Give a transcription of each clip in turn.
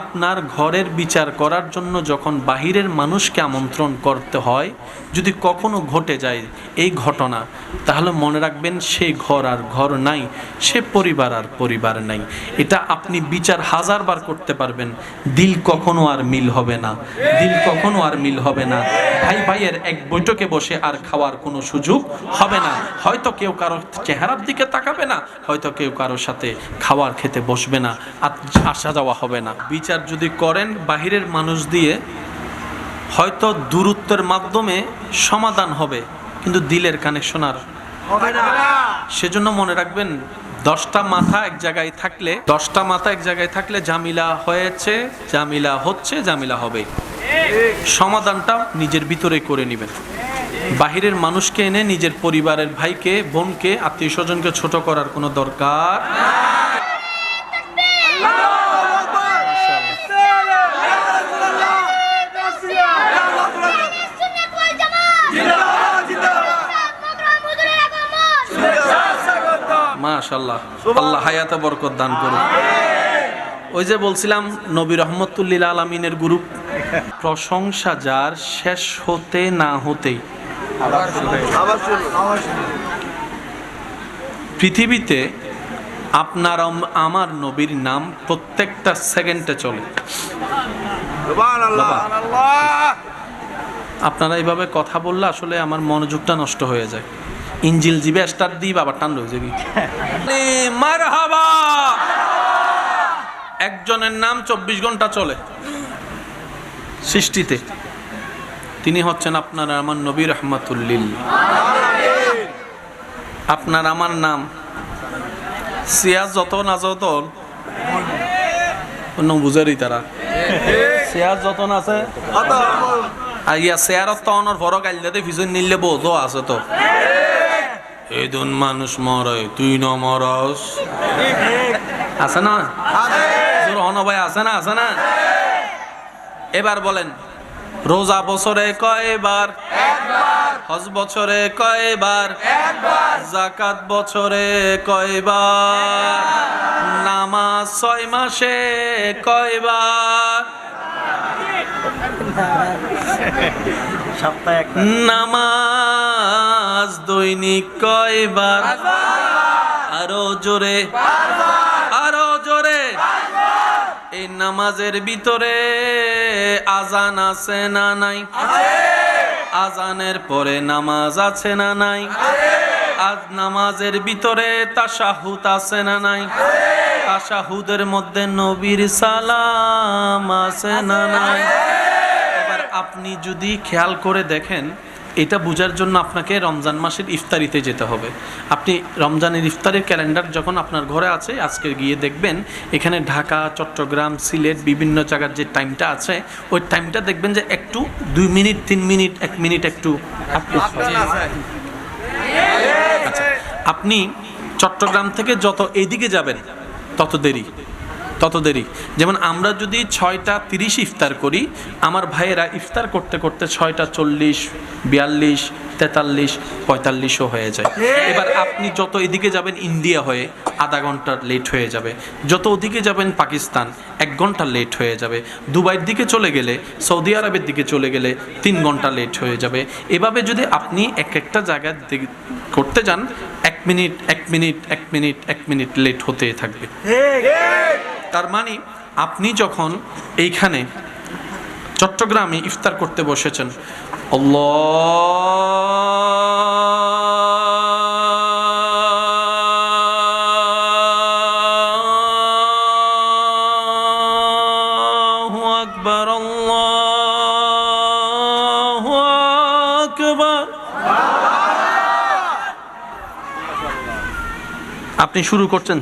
আপনার ঘরের বিচার করার জন্য যখন বাহিরের মানুষকে আমন্ত্রণ করতে হয়, যদি কখনো ঘটে যায় এই ঘটনা, তাহলে মনে রাখবেন সেই ঘর আর ঘর নাই, সে পরিবার আর পরিবার নাই। এটা আপনি বিচার হাজারবার করতে পারবেন, দিল কখনো আর মিল হবে না, দিল কখনো আর মিল হবে না। ভাই ভাইয়ের এক বৈঠকে বসে আর খাওয়ার কোনো সুযোগ হবে না। হয়তো কেউ কারও চেহারার দিকে তাকাবে না, হয়তো কেউ কারোর সাথে খাওয়ার খেতে বসবে না আসা যাওয়া হবে না। বিচার যদি করেন বাহিরের মানুষ দিয়ে হয়তো দূরত্বের মাধ্যমে সমাধান হবে কিন্তু দিলের কানেকশন আর সেজন্য মনে রাখবেন দশটা মাথা এক জায়গায় থাকলে দশটা মাথা এক জায়গায় থাকলে জামিলা হয়েছে জামিলা হচ্ছে জামিলা হবে। সমাধানটা নিজের ভিতরে করে নেবেন। বাহিরের মানুষকে এনে নিজের পরিবারের ভাইকে বোনকে আত্মীয় স্বজনকে ছোট করার কোনো দরকার মাশাল্লাহ আল্লাহ হায়াতে বরকত দান করুন ওই যে বলছিলাম নবী রহমতুল্লিল আলমিনের গ্রুপ। প্রশংসা যার শেষ হতে না হতেই। পৃথিবীতে আপনার আমার নবীর নাম প্রত্যেকটা সেকেন্ডে চলে। আপনারা এইভাবে কথা বললে আসলে আমার মনোযোগটা নষ্ট হয়ে যায়। ইঞ্জিল জিবে স্টার্ট দিই বাবা টান রয়ে যাবি। মারহাবা! একজনের নাম চব্বিশ ঘণ্টা চলে। সৃষ্টিতে। তিনি হচ্ছেন আপনার আমার নবী রহমাতুল্লিল। আপনার আমার নাম। সিয়াজ যত না যত অন্য বুঝারই তারা। সিয়াজ যতন আছে। আর ইয়া চেয়ারত তো অনর ভর গাইলে ফিজন নিলে বোধ আছে তো। এই দুন মানুষ মরে তুই ন মরস। আছে না? অনবাই আছে না আছে না? এবার বলেন রোজা বছরে কয়বার? হজ বছরে কয়বার? জাকাত বছরে কয়বার? নামাজ ছয় মাসে কয়বার? একটা নামাজ দৈনিক কয়বার? আরও জোরে। আরও জোরে। এই নামাজের ভিতরে আজান আছে না নাই? আজানের পরে নামাজ আছে না নাই? আজ নামাজের ভিতরে তাশাহুদ আছে না নাই? তাশাহুদের মধ্যে নবীর সালাম আছে না নাই? এবার আপনি যদি খেয়াল করে দেখেন এটা বোঝার জন্য আপনাকে রমজান মাসের ইফতারিতে যেতে হবে। আপনি রমজানের ইফতারের ক্যালেন্ডার যখন আপনার ঘরে আছে, আজকে গিয়ে দেখবেন এখানে ঢাকা, চট্টগ্রাম, সিলেট বিভিন্ন জায়গার যে টাইমটা আছে, ওই টাইমটা দেখবেন যে একটু দুই মিনিট, তিন মিনিট, এক মিনিট একটু আচ্ছা আপনি চট্টগ্রাম থেকে যত এদিকে যাবেন, তত দেরি। তত দেরি। যেমন আমরা যদি ছয়টা তিরিশ ইফতার করি, আমার ভাইয়েরা ইফতার করতে করতে ছয়টা চল্লিশ, বিয়াল্লিশ তেতাল্লিশ পঁয়তাল্লিশও হয়ে যায়। এবার আপনি যত এদিকে যাবেন ইন্ডিয়া হয়ে আধা ঘণ্টা লেট হয়ে যাবে। যত ওদিকে যাবেন পাকিস্তান এক ঘণ্টা লেট হয়ে যাবে। দুবাইয়ের দিকে চলে গেলে সৌদি আরবের দিকে চলে গেলে তিন ঘণ্টা লেট হয়ে যাবে। এভাবে যদি আপনি এক একটা জায়গায় করতে যান এক মিনিট এক মিনিট এক মিনিট এক মিনিট লেট হতে থাকবে। তার মানে আপনি যখন এইখানে চট্টগ্রামে ইফতার করতে বসেছেন আকবার আল্লাহু আকবার আপনি শুরু করছেন।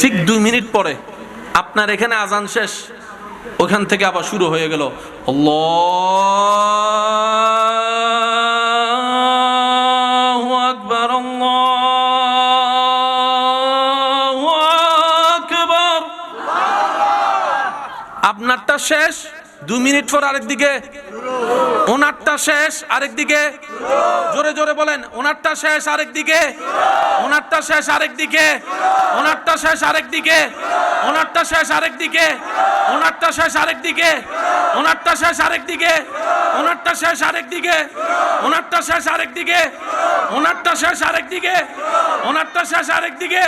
ঠিক দুই মিনিট পরে আপনার এখানে আজান শেষ। ওখান থেকে আবার শুরু হয়ে গেল, আল্লাহু আকবার আপনারটা শেষ দুই মিনিট পর আরেক দিকে। ওনারটা শেষ আরেকদিকে জোরে জোরে বলেন, ওনারটা শেষ আরেকদিকে ওনারটা শেষ আরেকদিকে ওনারটা শেষ আরেকদিকে ওনারটা শেষ আরেকদিকে ওনারটা শেষ আরেকদিকে ওনারটা শেষ আরেকদিকে ওনারটা শেষ আরেকদিকে ওনারটা শেষ আরেকদিকে ওনারটা শেষ আরেকদিকে ওনারটা শেষ আরেকদিকে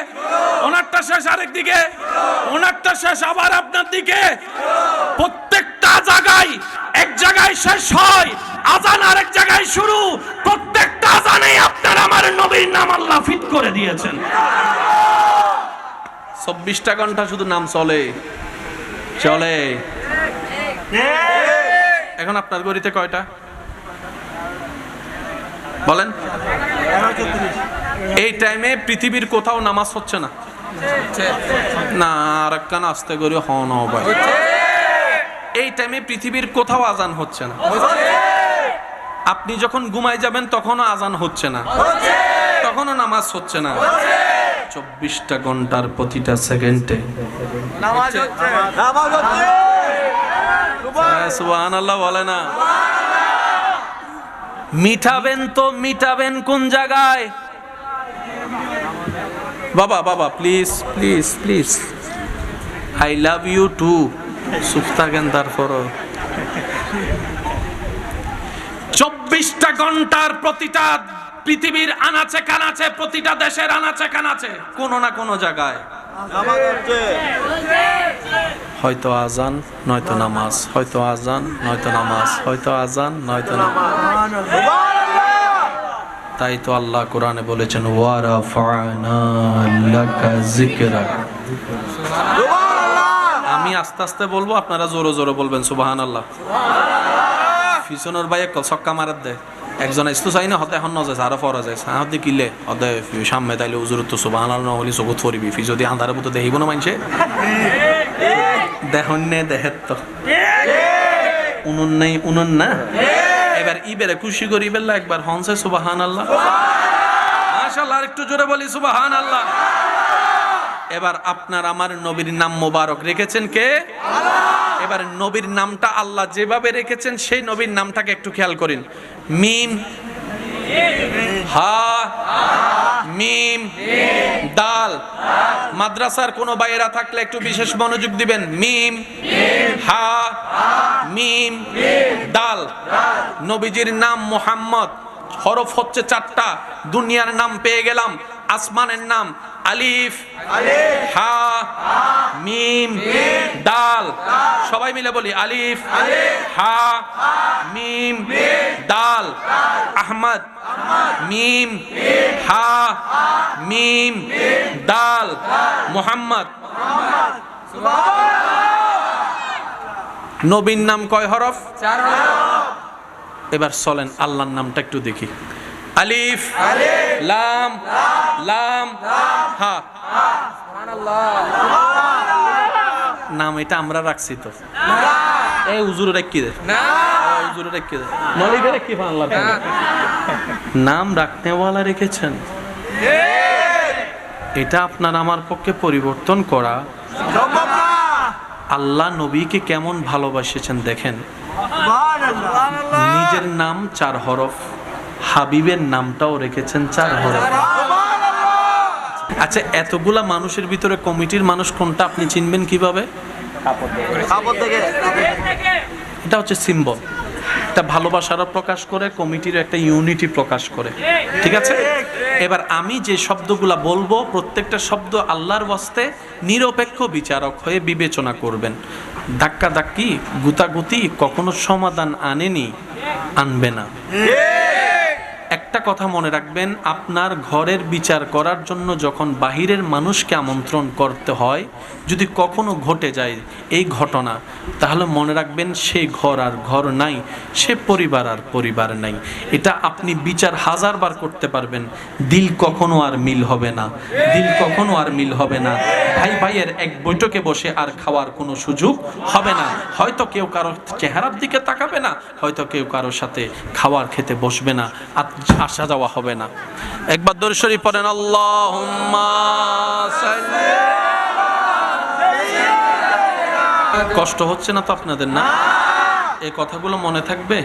ওনারটা শেষ আরেকদিকে ওনারটা শেষ আবার আপনার দিকে প্রত্যেকটা জায়গায় এক জায়গায় শেষ হয় আজান আরেক জায়গায় শুরু প্রত্যেকটা আজানে আপনার আমার নবীর নাম আল্লাহ ফিট করে দিয়েছেন চব্বিশটা ঘণ্টা শুধু নাম চলে। চলে। এখন আপনার গড়িতে কয়টা? বলেন। এই টাইমে পৃথিবীর কোথাও নামাজ হচ্ছে না। না, আর একখান আস্তে করে হন এই টাইমে পৃথিবীর কোথাও আজান হচ্ছে না। আপনি যখন ঘুমায় যাবেন, তখনও আজান হচ্ছে না। তখনও নামাজ হচ্ছে না। চব্বিশটা ঘণ্টার প্রতিটা সেকেন্ডে। নামাজ হচ্ছে। নামাজ হচ্ছে। সুবাহান আল্লাহ বলে না। মিটাবেন তো মিটাবেন কোন জায়গায়? বাবা বাবা please please please I love you too সুখ থাকেন তারপর চব্বিশটা ঘণ্টার প্রতিটা পৃথিবীর আনাচে কানাচে প্রতিটা দেশের আনাচে কানাচে। কোনো না কোনো জায়গায়। হয়তো আজান নয়তো নামাজ। হয়তো আজান নয়তো নামাজ। হয়তো আজান নয়তো নামাজ। তাই তো আল্লাহ কোরআনে বলেছেন ওয়ারা ফানা লাকা আমি আস্তে আস্তে বলব আপনারা জোরে জোরে বলবেন সুবাহান আল্লাহ পিছনের ভাই এক ছক্কা মারাত দেয়। একজন ইস্তু চাই না, হতে এখন নজায় আরও ফরা যায় কিলে? হতে সামনে তাইলে উজুর তো আল্লাহ চকুত ফরিবি ফি যদি আন্ধারে বুতো দেখিব না মানছে দেখুন নে দেহের তো উনুন নেই, উনুন না? এবার ইবেরে খুশি করি বেলা একবার হনসে সুবাহান আল্লাহ মাশাআল্লাহ আর একটু জোরে বলি সুবাহান আল্লাহ এবার আপনার, আমার নবীর নাম মোবারক রেখেছেন কে? এবার নবীর নামটা আল্লাহ যেভাবে রেখেছেন, সেই নবীর নামটাকে একটু খেয়াল করেন। মিম, হা, মিম, দাল। মাদ্রাসার কোনো বাইরা থাকলে একটু বিশেষ মনোযোগ দিবেন। মিম, হা, মিম, দাল। নবীজির নাম মোহাম্মদ। হরফ হচ্ছে চারটা। দুনিয়ার নাম পেয়ে গেলাম। আসমানের নাম আলিফ হা মিম দাল। সবাই মিলে বলি আলিফ হা মিম দাল। আহমদ মিম হা মিম দাল। মোহাম্মদ। নবীন নাম কয় হরফ। এবার চলেন আল্লাহর নামটা একটু দেখি। আলিফ লাম লাম হা। নাম এটা আমরা রাখছি তো। এই উজুর রেখি দে? উজুর রেখি দে? মালিকের নাম রাখনেওয়ালা রেখেছেন। এটা আপনার আমার পক্ষে পরিবর্তন করা। আল্লাহ নবীকে কেমন ভালোবাসেছেন দেখেন। নিজের নাম চার হরফ হাবিবের নামটাও রেখেছেন চার হরফ। আচ্ছা এতগুলা মানুষের ভিতরে কমিটির মানুষ কোনটা আপনি চিনবেন কীভাবে? এটা হচ্ছে সিম্বল। এটা ভালোবাসারও প্রকাশ করে কমিটির একটা ইউনিটি প্রকাশ করে। ঠিক আছে? এবার আমি যে শব্দগুলা বলব প্রত্যেকটা শব্দ আল্লাহর বস্তে নিরপেক্ষ বিচারক হয়ে বিবেচনা করবেন। ধাক্কা ধাক্কি গুতাগুতি কখনো সমাধান আনেনি আনবে না। একটা কথা মনে রাখবেন, আপনার ঘরের বিচার করার জন্য যখন বাহিরের মানুষকে আমন্ত্রণ করতে হয়, যদি কখনো ঘটে যায় এই ঘটনা, তাহলে মনে রাখবেন সেই ঘর আর ঘর নাই, সে পরিবার আর পরিবার নাই। এটা আপনি বিচার হাজারবার করতে পারবেন, দিল কখনো আর মিল হবে না, দিল কখনো আর মিল হবে না। ভাই ভাইয়ের এক বৈঠকে বসে আর খাওয়ার কোনো সুযোগ হবে না। হয়তো কেউ কারও চেহারার দিকে তাকাবে না, হয়তো কেউ কারোর সাথে খাওয়ার খেতে বসবে না। আর আসা যাওয়া হবে না। একবার দর্শরী পড়েন আল্লাহ কষ্ট হচ্ছে না তো আপনাদের, না? এ কথাগুলো মনে থাকবে?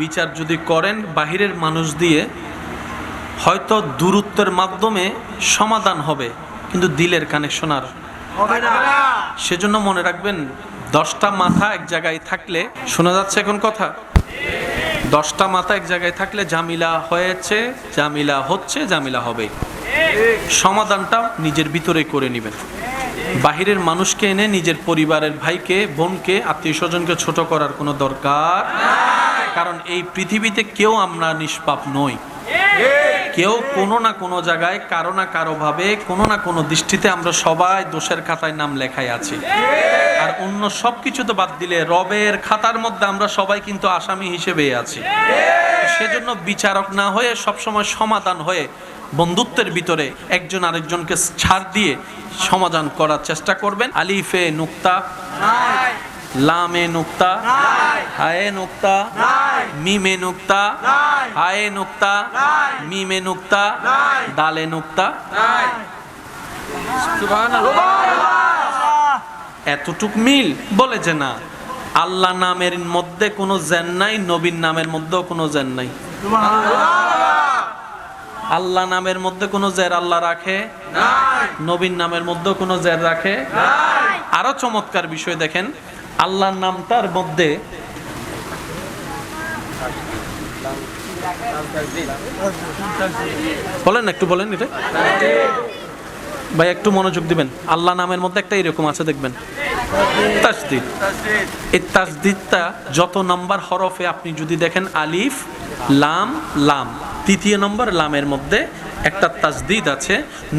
বিচার যদি করেন বাহিরের মানুষ দিয়ে, হয়তো দূরত্বের মাধ্যমে সমাধান হবে, কিন্তু দিলের কানেকশন আর হবে না। সেজন্য মনে রাখবেন, দশটা মাথা এক জায়গায় থাকলে, শোনা যাচ্ছে এখন কথা? দশটা মাথা এক জায়গায় থাকলে জামিলা হয়েছে, জামিলা হচ্ছে, জামিলা হবে। সমাধানটা নিজের ভিতরে করে নেবেন। বাহিরের মানুষকে এনে নিজের পরিবারের ভাইকে, বোনকে আত্মীয় স্বজনকে ছোট করার কোনো দরকার কারণ এই পৃথিবীতে কেউ আমরা নিষ্পাপ নই। কেউ কোনো না কোনো জায়গায়, কারও না কারও ভাবে, কোনো না কোনো দৃষ্টিতে আমরা সবাই দোষের খাতায় নাম লেখাই আছি। আর অন্য সব কিছু তো বাদ দিলে রবের খাতার মধ্যে আমরা সবাই কিন্তু আসামি হিসেবে আছি। সেজন্য বিচারক না হয়ে সবসময় সমাধান হয়ে বন্ধুত্বের ভিতরে একজন আরেকজনকে ছাড় দিয়ে সমাধান করার চেষ্টা করবেন। আলিফে নুক্তা লামে নুক্তা হায়ে নুক্তা মিমে নুক্তা হায়ে নুক্তা মিমে নুক্তা দালে নুক্তা। এতটুক মিল? বলে যে না। আল্লাহ নামের মধ্যে কোনো জেন নাই নবীন নামের মধ্যেও কোনো জেন নাই। আল্লাহ নামের মধ্যে কোনো জের আল্লাহ রাখে? নবীন নামের মধ্যেও কোনো জের রাখে? আরও চমৎকার বিষয় দেখেন। আল্লাহর নামটার মধ্যে বলেন একটু বলেন এটা। ভাই, একটু মনোযোগ দিবেন। আল্লাহ নামের মধ্যে একটা এরকম আছে, দেখবেন। তাসদিদ। এই তাসদিদটা যত নাম্বার হরফে আপনি যদি দেখেন, আলিফ, লাম লাম। তৃতীয় নম্বর লামের মধ্যে একটা তাসদিদ আছে।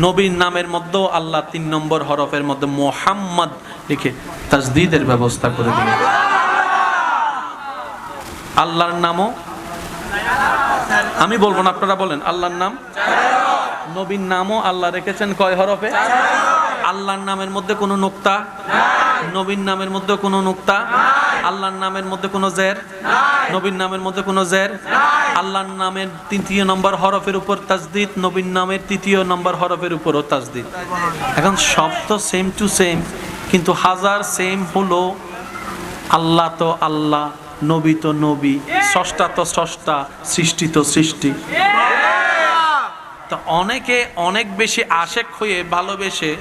নবীর নামের মধ্যেও আল্লাহ তিন নম্বর হরফের মধ্যে মোহাম্মদ লিখে তাসদিদের ব্যবস্থা করে দিলেন আল্লাহর নামও আমি বলব না, আপনারা বলেন, আল্লাহর নাম নবীর নামও আল্লাহ রেখেছেন কয় হরফে? আল্লাহর নামের মধ্যে কোনো নোক্তা? নবীর নামের মধ্যে কোনো নোক্তা? আল্লাহর নামের মধ্যে কোনো জের? নবীর নামের মধ্যে কোনো জের? আল্লাহর নামের তৃতীয় নম্বর হরফের উপর তাজদিদ নবীর নামের তৃতীয় নম্বর হরফের উপরও তাজদিদ। এখন সব তো সেম টু সেম কিন্তু হাজার সেম হলো আল্লাহ তো আল্লাহ নবী তো নবী স্রষ্টা তো স্রষ্টা সৃষ্টি তো সৃষ্টি। তো অনেকে অনেক বেশি আশেক হয়ে ভালোবেসে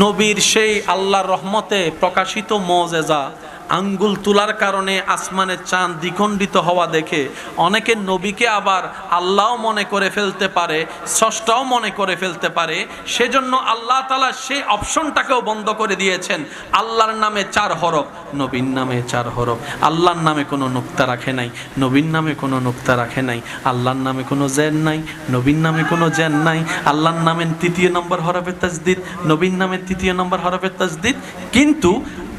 নবীর সেই আল্লাহর রহমতে প্রকাশিত মজেজা আঙ্গুল তোলার কারণে আসমানের চাঁদ দ্বিখণ্ডিত হওয়া দেখে অনেকে নবীকে আবার আল্লাহও মনে করে ফেলতে পারে ষষ্ঠাও মনে করে ফেলতে পারে। সেজন্য আল্লাহ তালা সেই অপশনটাকেও বন্ধ করে দিয়েছেন। আল্লাহর নামে চার হরফ নবীন নামে চার হরফ। আল্লাহর নামে কোনো নুক্তা রাখে নাই নবীন নামে কোনো নুক্তা রাখে নাই। আল্লাহর নামে কোনো জেন নাই নবীন নামে কোনো জেন নাই। আল্লাহর নামের তৃতীয় নম্বর হরফের তাজদিদ নবীন নামের তৃতীয় নম্বর হরফের তাজদিদ। কিন্তু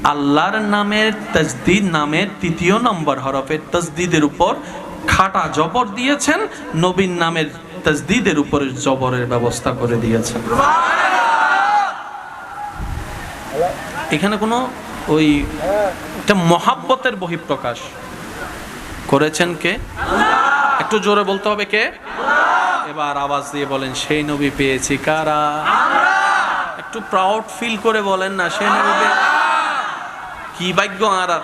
আল্লাহর নামের তাজদিদ নামের তৃতীয় নম্বর হরফের তাজদিদের উপর খাটা জবর দিয়েছেন নবীন নামের তাজদিদের উপরে জবরের ব্যবস্থা করে দিয়েছেন। এখানে কোনো ওই একটা মহাব্বতের বহিঃপ্রকাশ। করেছেন কে? একটু জোরে বলতে হবে কে? এবার আওয়াজ দিয়ে বলেন, সেই নবী পেয়েছি কারা? একটু প্রাউড ফিল করে বলেন না, সেই নবী কি ভাগ্য আর আর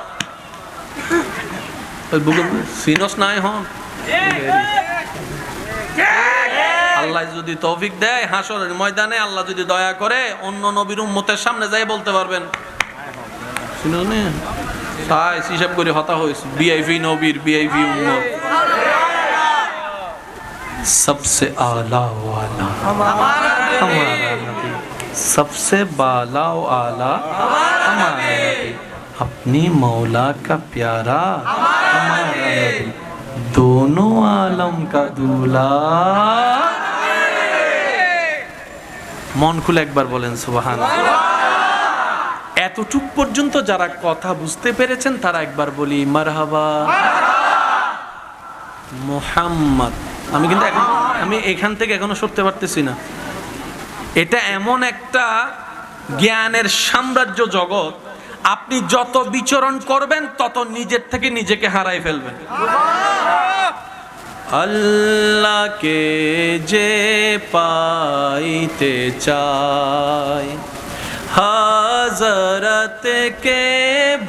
ওই বুকুর সিনস নাই হন আল্লাহ যদি তৌফিক দেয় হাসরের ময়দানে আল্লাহ যদি দয়া করে অন্য নবীর উম্মতের সামনে যাই বলতে পারবেন শুনুন তাই হিসাব করে হতা হয়েছে বিআইভি নবীর বিআইভি উম্মত सबसे आला वाला हमारा नबी सबसे बाला व आला हमारा नबी अपनी मौला का प्यारा हमारा नबी दोनों आलम का दूल्हा মন খুলে একবার বলেন সুবাহান এতটুক পর্যন্ত যারা কথা বুঝতে পেরেছেন তারা একবার বলি মারহাবা মোহাম্মদ আমি কিন্তু এখন আমি এখান থেকে এখনো সরতে পারতেছি না এটা এমন একটা জ্ঞানের সাম্রাজ্য জগৎ আপনি যত বিচরণ করবেন, তত নিজের থেকে নিজেকে হারাই ফেলবেন। আল্লাহকে যে পাইতে চায় হাজরতকে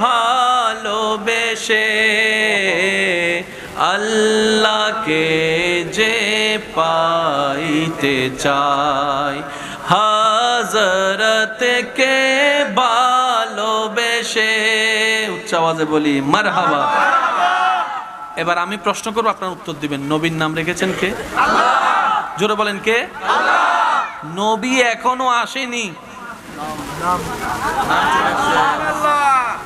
ভালোবেসে, আল্লাহকে যে পাইতে চায় হাজরতকে ভালোবেসে উচ্চ আওয়াজে বলি মারহাবা। এবার আমি প্রশ্ন করব আপনার উত্তর দিবেন। নবীর নাম রেখেছেন কে? জোরে বলেন কে? নবী এখনও আসেনি।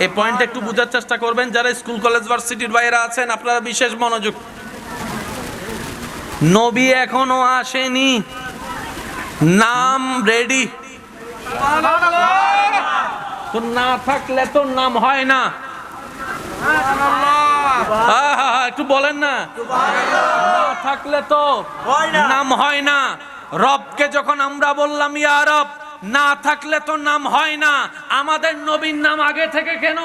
এই পয়েন্ট একটু বোঝার চেষ্টা করবেন যারা স্কুল কলেজ ভার্সিটির বাইরে আছেন আপনারা বিশেষ মনোযোগ। নবী এখনও আসেনি। নাম রেডি। তো না থাকলে তো নাম হয় না। একটু বলেন না। না থাকলে তো হয় না। নাম হয় না। রবকে যখন আমরা বললাম ইয়া রব না থাকলে তো নাম হয় না। আমাদের নবীর নাম আগে থেকে কেন?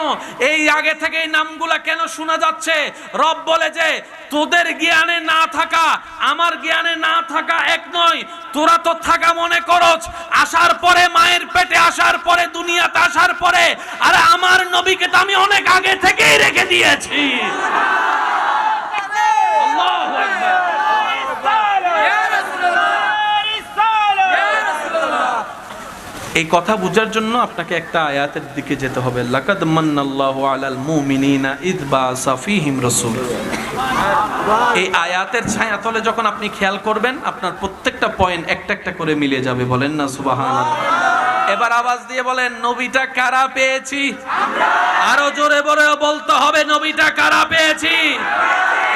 এই আগে থেকে এই নামগুলা কেন শোনা যাচ্ছে? রব বলে যে তোদের জ্ঞানে না থাকা আমার জ্ঞানে না থাকা এক নয়। তোরা তো থাকা মনে করছ। আসার পরে মায়ের পেটে আসার আসার পরে, আরে আমার নবীকে তো আমি অনেক আগে থেকেই রেখে দিয়েছি। এই কথা বোঝার জন্য আপনাকে একটা আয়াতের দিকে যেতে হবে। লাকাদ মান্নাল্লাহু আলাল মুমিনিনা ইদ বাসা ফীহিম রাসূল। এই আয়াতের ছায়াতলে যখন আপনি খেয়াল করবেন, আপনার প্রত্যেকটা পয়েন্ট একটা একটা করে মিলে যাবে। বলেন না, সুবহানাল্লাহ। এবার আওয়াজ দিয়ে বলেন নবীটা কারা পেয়েছি? আরও জোরে বলে বলতে হবে নবীটা কারা পেয়েছি?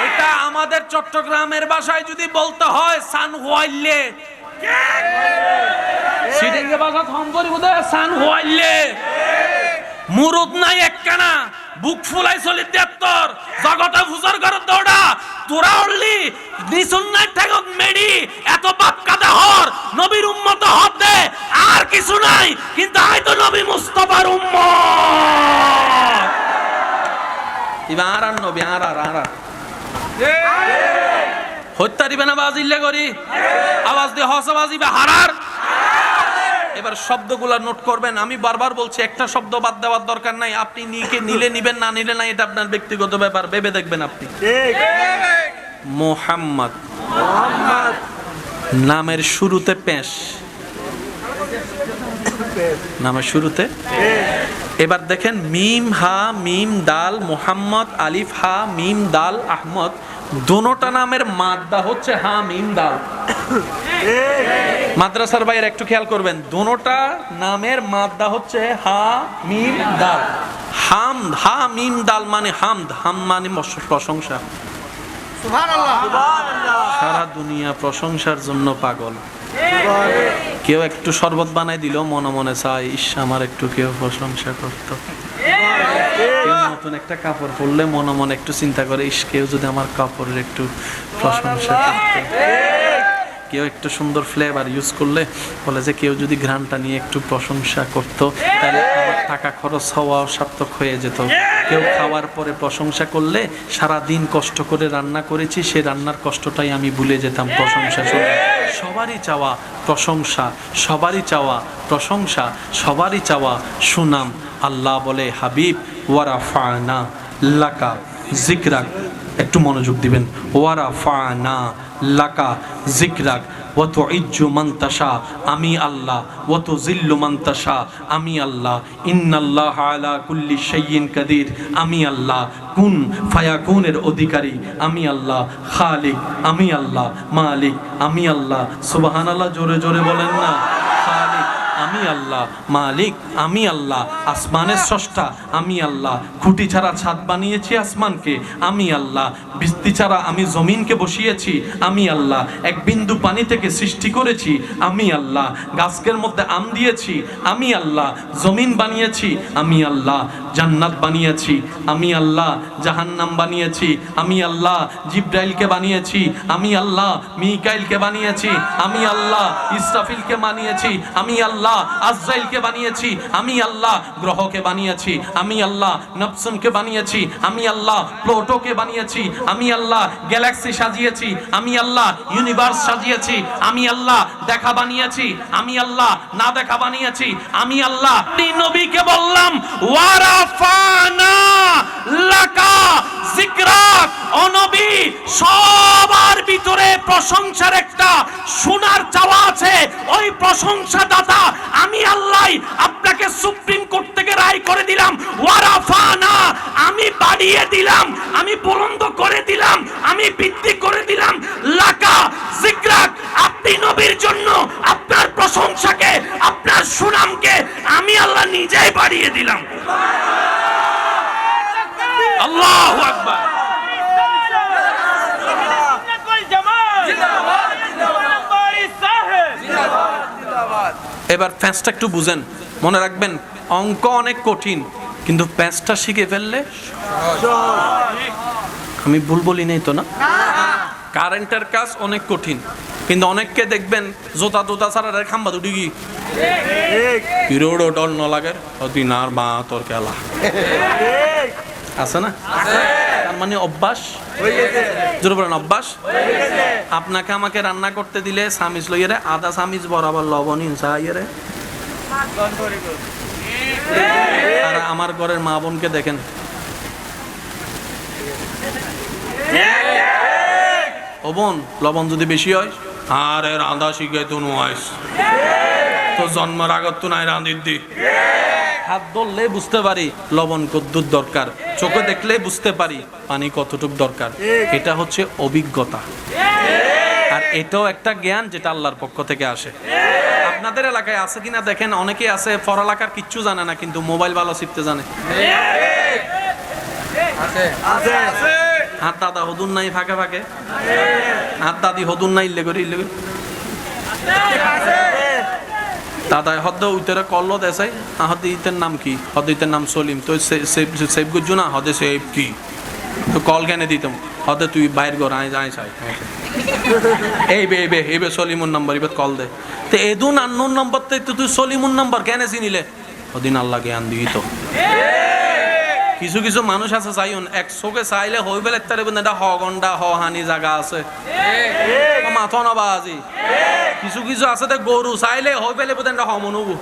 এটা আমাদের চট্টগ্রামের ভাষায় যদি বলতে হয় সান হোয়াইলে সিডিঙ্গে বাসা করি বোধ সান হোয়াইলে মুরুদ নাই একখানা। বুক ফুলাই চলি তেত্তর জগতে ফুসর ঘর দৌড়া। তোরা উড়লি নিসুন নাই ঠেগত মেডি। এত পাপ কাদা হর, নবীর উম্মত হদ দে। আর কিছু নাই, কিন্তু আই তো নবী মুস্তফার উম্মত। এবার আর নবী আর আর আর। হত্যা দিবে না বাজিল্লে করি? আওয়াজ দিয়ে হস আওয়াজ দিবে হারার? এবার শব্দগুলা নোট করবেন। আমি বারবার বলছি একটা শব্দ বাদ দেওয়ার দরকার নাই। আপনি নিকে নিলে নিবেন না নিলে না এটা আপনার ব্যক্তিগত ব্যাপার। ভেবে দেখবেন আপনি। মোহাম্মদ মোহাম্মদ। নামের শুরুতে পেশ। নামের শুরুতে? এবার দেখেন মিম হা মিম দাল মোহাম্মদ আলিফ হা মিম দাল আহমদ। দোনোটা নামের মাদ্দা হচ্ছে হা মিম দাল। মাদ্রাসার বাইরে একটু খেয়াল করবেন দোনোটা নামের মাদ্দা হচ্ছে হা মিম দাল। হাম হা মিম দাল মানে হামদ হাম মানে প্রশংসা। সারা দুনিয়া প্রশংসার জন্য পাগল। কেউ একটু শরবত বানাই দিল মনে মনে চাই ইস আমার একটু কেউ প্রশংসা করতো। নতুন একটা কাপড় পরলে মনে মনে একটু চিন্তা করে ইস কেউ যদি আমার কাপড়ের একটু প্রশংসা করতো কেউ একটু সুন্দর ফ্লেভার ইউজ করলে বলে যে কেউ যদি ঘ্রাণটা নিয়ে একটু প্রশংসা করতো তাহলে আমার টাকা খরচ হওয়া সার্থক হয়ে যেত। কেউ খাওয়ার পরে প্রশংসা করলে সারা দিন কষ্ট করে রান্না করেছি সে রান্নার কষ্টটাই আমি ভুলে যেতাম প্রশংসা শুনে। সবারই চাওয়া প্রশংসা সবারই চাওয়া প্রশংসা সবারই চাওয়া সুনাম। আল্লাহ বলে হাবিব ওয়ারা লাকা, জিকরাক। একটু মনোযোগ দিবেন। ওয়ারা ফানা লাকা, জিকরাক। ওয়াত ইজ্জু মান্তাসা আমি আল্লাহ। ওয়াত জিল্লু মান্তাসা আমি আল্লাহ। ইন্নাল্লাহ আলা কুল্লি শাইইন কাদির, আমি আল্লাহ। কুন, ফায়াকুনের অধিকারী, আমি আল্লাহ। খালিক, আমি আল্লাহ। মালিক, আমি আল্লাহ। সুবহানাল্লাহ, জোরে জোরে বলেন না। আমি আল্লাহ মালিক আমি আল্লাহ আসমানের স্রষ্টা আমি আল্লাহ খুঁটি ছাড়া ছাদ বানিয়েছি আসমানকে আমি আল্লাহ বৃষ্টি ছাড়া আমি জমিনকে বসিয়েছি আমি আল্লাহ এক বিন্দু পানি থেকে সৃষ্টি করেছি আমি আল্লাহ গাছকের মধ্যে আম দিয়েছি আমি আল্লাহ জমিন বানিয়েছি আমি আল্লাহ জান্নাত বানিয়েছি আমি আল্লাহ জাহান্নাম বানিয়েছি আমি আল্লাহ জিব্রাইলকে বানিয়েছি আমি আল্লাহ মিকাইলকে বানিয়েছি আমি আল্লাহ ইসরাফিলকে বানিয়েছি আমি আল্লাহ আজরাইলকে বানিয়েছি, আমি আল্লাহ গ্রহকে বানিয়েছি, আমি আল্লাহ নবসনকে বানিয়েছি, আমি আল্লাহ প্লোটোকে বানিয়েছি, আমি আল্লাহ গ্যালাক্সি সাজিয়েছি, আমি আল্লাহ ইউনিভার্স সাজিয়েছি, আমি আল্লাহ দেখা বানিয়েছি, আমি আল্লাহ না দেখা বানিয়েছি, আমি আল্লাহ নবীকে বললাম, ওয়ারাফানা লাকা জিকরাক ও নবী সবার ভিতরে প্রশংসার একটা সোনার চাওয়া আছে। ওই প্রশংসা দাতা আমি আল্লাহ আপনাকে সুপ্রিম কোর্ট থেকে রায় করে দিলাম। ওয়ারাফানা, আমি বাড়িয়ে দিলাম, আমি বুলন্দ করে দিলাম, আমি বৃদ্ধি করে দিলাম। লাকা জিকরাক আপনি জন্য আপনার প্রশংসাকে, আপনার সুনামকে আমি আল্লাহ নিজেই বাড়িয়ে দিলাম। আল্লাহু আকবার। এবার প্যাঁচটা একটু বুঝেন মনে রাখবেন অঙ্ক অনেক কঠিন কিন্তু প্যাঁচটা শিখে ফেললে আমি ভুল বলি নাই তো না? কারেন্টের কাজ অনেক কঠিন কিন্তু অনেককে দেখবেন জোতা তোতা ছাড়া রে খাম্বা দুটি কি? পিরিয়ড ডল ন লাগে দিন আর মা তোর খেলা আছে না? তার মানে অভ্যাস? জোর বলেন অভ্যাস? আপনাকে আমাকে রান্না করতে দিলে সামিজ লইয়ে আধা সামিজ বরাবর লবণ হিংসা ইয়ে আর আমার ঘরের মা বোনকে দেখেন। ও বোন লবণ যদি বেশি হয়? আরে রাঁধা শিখে তো নোয়াইস তো জন্মের আগত তো নাই রাঁধির দি। হাত ধরলে বুঝতে পারি লবণ কদ্দুর দরকার। চোখে দেখলে বুঝতে পারি পানি কতটুক দরকার। এটা হচ্ছে অভিজ্ঞতা। আর এটাও একটা জ্ঞান যেটা আল্লাহর পক্ষ থেকে আসে। আপনাদের এলাকায় আছে কিনা দেখেন অনেকেই আছে পড়ালেখার কিচ্ছু জানে না কিন্তু মোবাইল ভালো শিখতে জানে। আছে। হাত দাদা হদুন নাই ফাঁকে ফাঁকে। হাত দাদি হদুন নাই ইল্লে করে ইল্লে করে। দাদা হদ্দ উইতরে কল্ল দেশাই হদ ইতের নাম কি? হদ ইতের নাম সলিম। তো সেব গুজু না হদে সেব কি? তো কল কেন দিতাম। হদে তুই বাইর ঘর আয় যাই চাই এই বে বে, এই বে সলিমুর নাম্বার, এবার কল দে। তো এদুন নান্নুর নাম্বার তো তুই সলিমুর নাম্বার কেন চিনিলে? ওদিন আল্লাহ জ্ঞান দিই তো। কিছু কিছু মানুষ আছে চাইন এক চোখে চাইলে হই বেলে তার এটা হ গন্ডা হ হানি জায়গা আছে মাথ নবা আজি। কিছু কিছু আছে তে গরু চাইলে হই বেলে বোধ এটা হমনুবু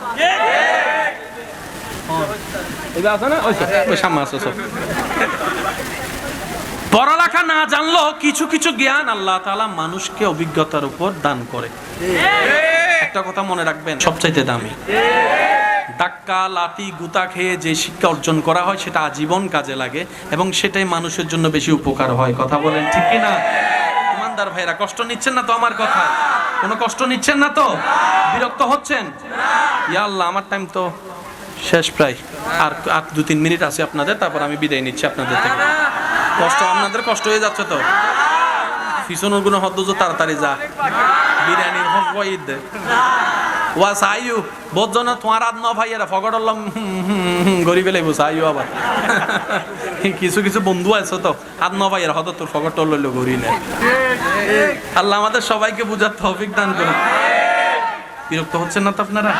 পড়ালেখা না? জানলো কিছু কিছু জ্ঞান আল্লাহ তাআলা মানুষকে অভিজ্ঞতার উপর দান করে একটা কথা মনে রাখবেন সবচাইতে দামি। ধাক্কা লাঠি গুতা খেয়ে যে শিক্ষা অর্জন করা হয় সেটা আজীবন কাজে লাগে এবং সেটাই মানুষের জন্য বেশি উপকার হয়। কথা বলেন ঠিক কি না? ইমানদার ভাইরা, কষ্ট নিচ্ছেন না তো আমার কথা? কোনো কষ্ট নিচ্ছেন না তো? বিরক্ত হচ্ছেন? ইয়া আল্লাহ, আমার টাইম তো শেষ প্রায়। আর আর দু তিন মিনিট আছে আপনাদের, তারপর আমি বিদায় নিচ্ছি আপনাদের থেকে। কষ্ট আপনাদের কষ্ট হয়ে যাচ্ছে তো। পিছনেরগুলো হদ্দ তাড়াতাড়ি যা। বিরিয়ানির হোক ঈদ ওয়া সাইয়ু জন তোমার আদ ন ভাইয়েরা ফগট হলাম গরিবে লাগবো সাইয়ু আবার। কিছু কিছু বন্ধু আছে তো, আদ ন ভাইয়ের হয়তো তোর ফগট লইল গরি নে আল্লাহ আমাদের সবাইকে বুঝার তৌফিক দান করুন। বিরক্ত হচ্ছেন না তো আপনারা?